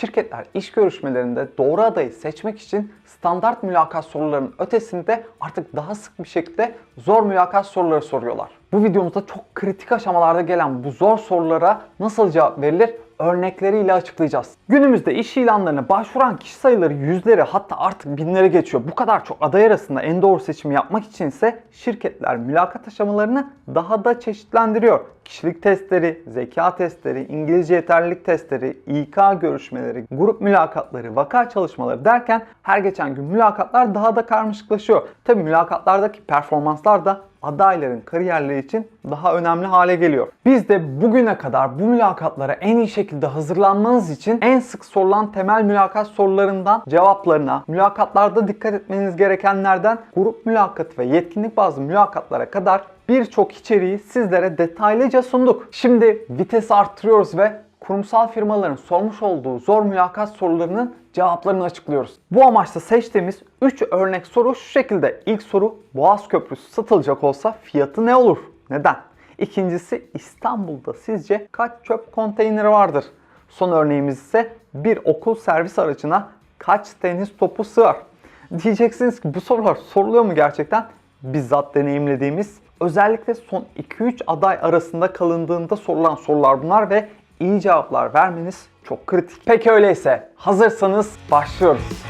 Şirketler iş görüşmelerinde doğru adayı seçmek için standart mülakat sorularının ötesinde artık daha sık bir şekilde zor mülakat soruları soruyorlar. Bu videomuzda çok kritik aşamalarda gelen bu zor sorulara nasıl cevap verilir örnekleriyle açıklayacağız. Günümüzde iş ilanlarına başvuran kişi sayıları yüzleri hatta artık binleri geçiyor. Bu kadar çok aday arasında en doğru seçimi yapmak için ise şirketler mülakat aşamalarını daha da çeşitlendiriyor. Kişilik testleri, zeka testleri, İngilizce yeterlilik testleri, İK görüşmeleri, grup mülakatları, vaka çalışmaları derken her geçen gün mülakatlar daha da karmaşıklaşıyor. Tabi mülakatlardaki performanslar da adayların kariyerleri için daha önemli hale geliyor. Biz de bugüne kadar bu mülakatlara en iyi şekilde hazırlanmanız için en sık sorulan temel mülakat sorularından cevaplarına, mülakatlarda dikkat etmeniz gerekenlerden grup mülakatı ve yetkinlik bazlı mülakatlara kadar birçok içeriği sizlere detaylıca sunduk. Şimdi vites arttırıyoruz ve kurumsal firmaların sormuş olduğu zor mülakat sorularının cevaplarını açıklıyoruz. Bu amaçla seçtiğimiz 3 örnek soru şu şekilde. İlk soru Boğaz Köprüsü satılacak olsa fiyatı ne olur? Neden? İkincisi İstanbul'da sizce kaç çöp konteyneri vardır? Son örneğimiz ise bir okul servis aracına kaç tenis topu sığar? Diyeceksiniz ki bu sorular soruluyor mu gerçekten? Bizzat deneyimlediğimiz özellikle son 2-3 aday arasında kalındığında sorulan sorular bunlar ve iyi cevaplar vermeniz çok kritik. Peki öyleyse hazırsanız başlıyoruz.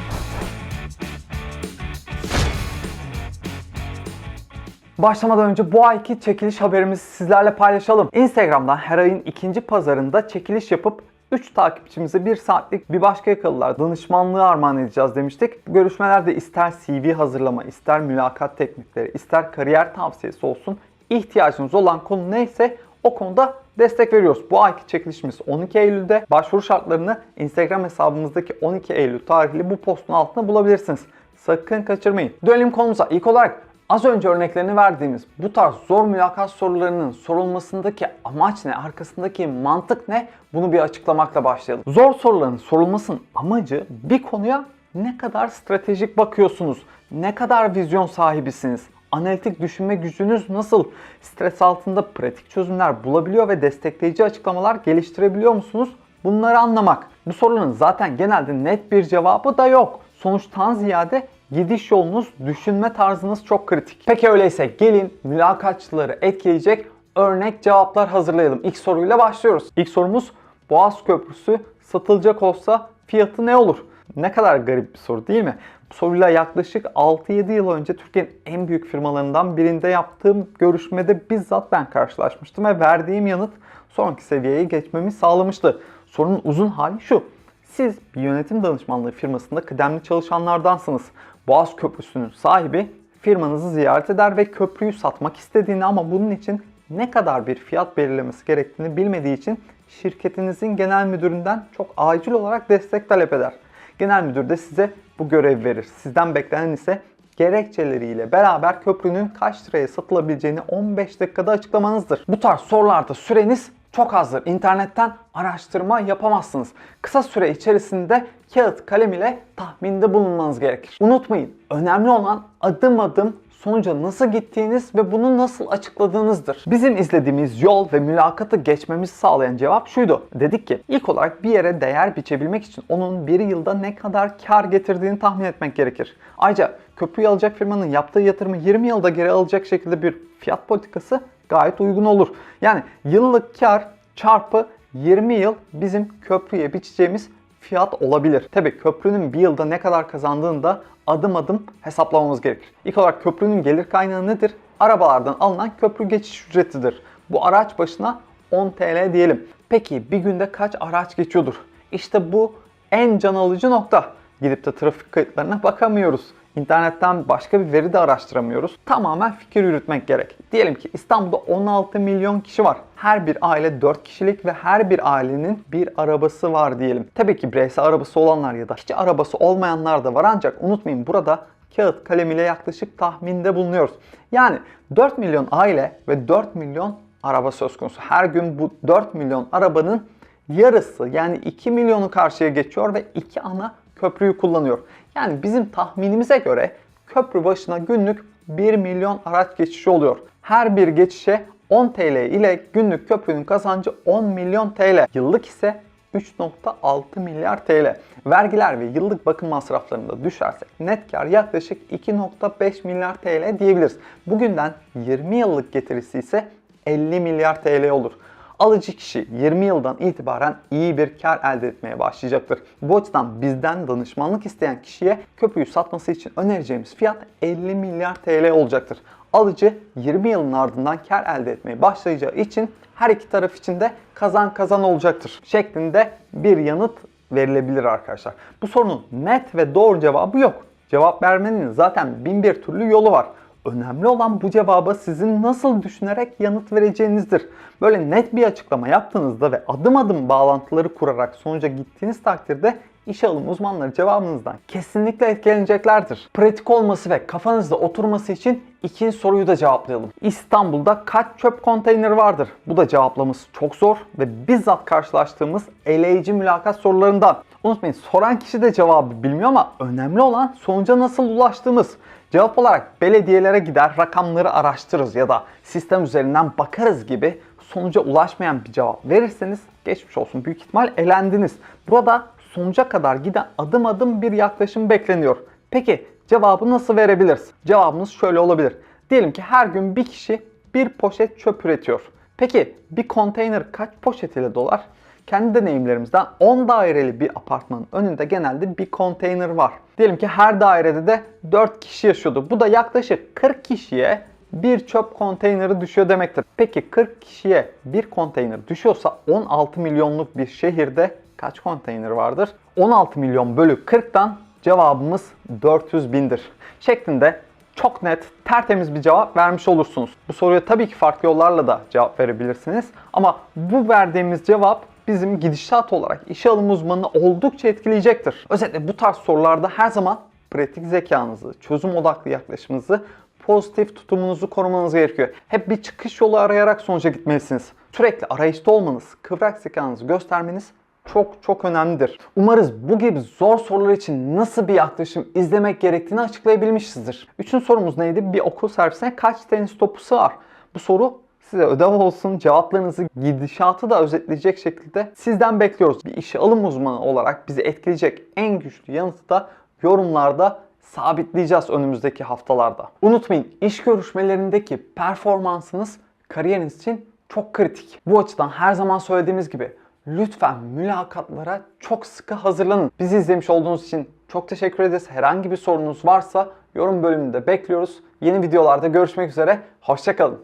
Başlamadan önce bu ayki çekiliş haberimizi sizlerle paylaşalım. Instagram'dan her ayın ikinci pazarında çekiliş yapıp 3 takipçimize 1 saatlik bir başka yakalılar danışmanlığı armağan edeceğiz demiştik. Görüşmelerde ister CV hazırlama, ister mülakat teknikleri, ister kariyer tavsiyesi olsun ihtiyacınız olan konu neyse o konuda destek veriyoruz. Bu ayki çekilişimiz 12 Eylül'de. Başvuru şartlarını Instagram hesabımızdaki 12 Eylül tarihli bu postun altında bulabilirsiniz. Sakın kaçırmayın. Dönelim konumuza. İlk olarak Az önce örneklerini verdiğimiz bu tarz zor mülakat sorularının sorulmasındaki amaç ne, arkasındaki mantık ne bunu bir açıklamakla başlayalım. Zor soruların sorulmasının amacı bir konuya ne kadar stratejik bakıyorsunuz, ne kadar vizyon sahibisiniz, analitik düşünme gücünüz nasıl, stres altında pratik çözümler bulabiliyor ve destekleyici açıklamalar geliştirebiliyor musunuz? Bunları anlamak. Bu sorunun zaten genelde net bir cevabı da yok. Sonuçtan ziyade gidiş yolunuz, düşünme tarzınız çok kritik. Peki öyleyse gelin mülakatçıları etkileyecek örnek cevaplar hazırlayalım. İlk soruyla başlıyoruz. İlk sorumuz Boğaz Köprüsü satılacak olsa fiyatı ne olur? Ne kadar garip bir soru değil mi? Soruyla yaklaşık 6-7 yıl önce Türkiye'nin en büyük firmalarından birinde yaptığım görüşmede bizzat ben karşılaşmıştım ve verdiğim yanıt sonraki seviyeye geçmemi sağlamıştı. Sorunun uzun hali şu. Siz bir yönetim danışmanlığı firmasında kıdemli çalışanlardansınız. Boğaz Köprüsü'nün sahibi firmanızı ziyaret eder ve köprüyü satmak istediğini ama bunun için ne kadar bir fiyat belirlemesi gerektiğini bilmediği için şirketinizin genel müdüründen çok acil olarak destek talep eder. Genel müdür de size bu görev verir. Sizden beklenen ise gerekçeleriyle beraber köprünün kaç liraya satılabileceğini 15 dakikada açıklamanızdır. Bu tarz sorularda süreniz çok azdır. İnternetten araştırma yapamazsınız. Kısa süre içerisinde kağıt kalem ile tahminde bulunmanız gerekir. Unutmayın, önemli olan adım adım sonuca nasıl gittiğiniz ve bunu nasıl açıkladığınızdır. Bizim izlediğimiz yol ve mülakatı geçmemizi sağlayan cevap şuydu. Dedik ki ilk olarak bir yere değer biçebilmek için onun bir yılda ne kadar kar getirdiğini tahmin etmek gerekir. Ayrıca köprüyü alacak firmanın yaptığı yatırımı 20 yılda geri alacak şekilde bir fiyat politikası gayet uygun olur. Yani yıllık kar çarpı 20 yıl bizim köprüye biçeceğimiz fiyat olabilir. Tabii köprünün bir yılda ne kadar kazandığını da adım adım hesaplamamız gerekir. İlk olarak köprünün gelir kaynağı nedir? Arabalardan alınan köprü geçiş ücretidir. Bu araç başına 10 TL diyelim. Peki bir günde kaç araç geçiyordur? İşte bu en can alıcı nokta. Gidip de trafik kayıtlarına bakamıyoruz. İnternetten başka bir veri de araştıramıyoruz. Tamamen fikir yürütmek gerek. Diyelim ki İstanbul'da 16 milyon kişi var. Her bir aile 4 kişilik ve her bir ailenin bir arabası var diyelim. Tabii ki bireysel arabası olanlar ya da hiç arabası olmayanlar da var ancak unutmayın burada kağıt kalem ile yaklaşık tahminde bulunuyoruz. Yani 4 milyon aile ve 4 milyon araba söz konusu. Her gün bu 4 milyon arabanın yarısı yani 2 milyonu karşıya geçiyor ve 2 ana köprüyü kullanıyor. Yani bizim tahminimize göre köprü başına günlük 1 milyon araç geçişi oluyor. Her bir geçişe 10 TL ile günlük köprünün kazancı 10 milyon TL. Yıllık ise 3.6 milyar TL. Vergiler ve yıllık bakım masraflarını da düşersek net kar yaklaşık 2.5 milyar TL diyebiliriz. Bugünden 20 yıllık getirisi ise 50 milyar TL olur. Alıcı kişi 20 yıldan itibaren iyi bir kar elde etmeye başlayacaktır. Bu açıdan bizden danışmanlık isteyen kişiye köpüğü satması için önereceğimiz fiyat 50 milyar TL olacaktır. Alıcı 20 yılın ardından kar elde etmeye başlayacağı için her iki taraf için de kazan kazan olacaktır şeklinde bir yanıt verilebilir arkadaşlar. Bu sorunun net ve doğru cevabı yok. Cevap vermenin zaten bin bir türlü yolu var. Önemli olan bu cevaba sizin nasıl düşünerek yanıt vereceğinizdir. Böyle net bir açıklama yaptığınızda ve adım adım bağlantıları kurarak sonuca gittiğiniz takdirde işe alım uzmanları cevabınızdan kesinlikle etkileneceklerdir. Pratik olması ve kafanızda oturması için ikinci soruyu da cevaplayalım. İstanbul'da kaç çöp konteyneri vardır? Bu da cevaplaması çok zor ve bizzat karşılaştığımız eleyici mülakat sorularından. Unutmayın soran kişi de cevabı bilmiyor ama önemli olan sonuca nasıl ulaştığımız. Cevap olarak belediyelere gider rakamları araştırırız ya da sistem üzerinden bakarız gibi sonuca ulaşmayan bir cevap verirseniz geçmiş olsun büyük ihtimal elendiniz. Burada sonuca kadar giden adım adım bir yaklaşım bekleniyor. Peki cevabı nasıl verebiliriz? Cevabımız şöyle olabilir. Diyelim ki her gün bir kişi bir poşet çöp üretiyor. Peki bir konteyner kaç poşet ile dolar? Kendi deneyimlerimizden 10 daireli bir apartmanın önünde genelde bir konteyner var. Diyelim ki her dairede de 4 kişi yaşıyordu. Bu da yaklaşık 40 kişiye bir çöp konteyneri düşüyor demektir. Peki 40 kişiye bir konteyner düşüyorsa 16 milyonluk bir şehirde kaç konteyner vardır? 16 milyon bölü 40'tan cevabımız 400 bindir. Şeklinde çok net, tertemiz bir cevap vermiş olursunuz. Bu soruya tabii ki farklı yollarla da cevap verebilirsiniz. Ama bu verdiğimiz cevap bizim gidişat olarak işe alım uzmanını oldukça etkileyecektir. Özetle bu tarz sorularda her zaman pratik zekanızı, çözüm odaklı yaklaşımınızı, pozitif tutumunuzu korumanız gerekiyor. Hep bir çıkış yolu arayarak sonuca gitmelisiniz. Sürekli arayışta olmanız, kıvrak zekanızı göstermeniz çok çok önemlidir. Umarız bu gibi zor sorular için nasıl bir yaklaşım izlemek gerektiğini açıklayabilmişizdir. Üçüncü sorumuz neydi? Bir okul servisine kaç tenis topu sığar? Bu soru size ödev olsun. Cevaplarınızı gidişatı da özetleyecek şekilde sizden bekliyoruz. Bir işe alım uzmanı olarak bizi etkileyecek en güçlü yanıtı da yorumlarda sabitleyeceğiz önümüzdeki haftalarda. Unutmayın iş görüşmelerindeki performansınız kariyeriniz için çok kritik. Bu açıdan her zaman söylediğimiz gibi lütfen mülakatlara çok sıkı hazırlanın. Bizi izlemiş olduğunuz için çok teşekkür ederiz. Herhangi bir sorunuz varsa yorum bölümünde bekliyoruz. Yeni videolarda görüşmek üzere. Hoşçakalın.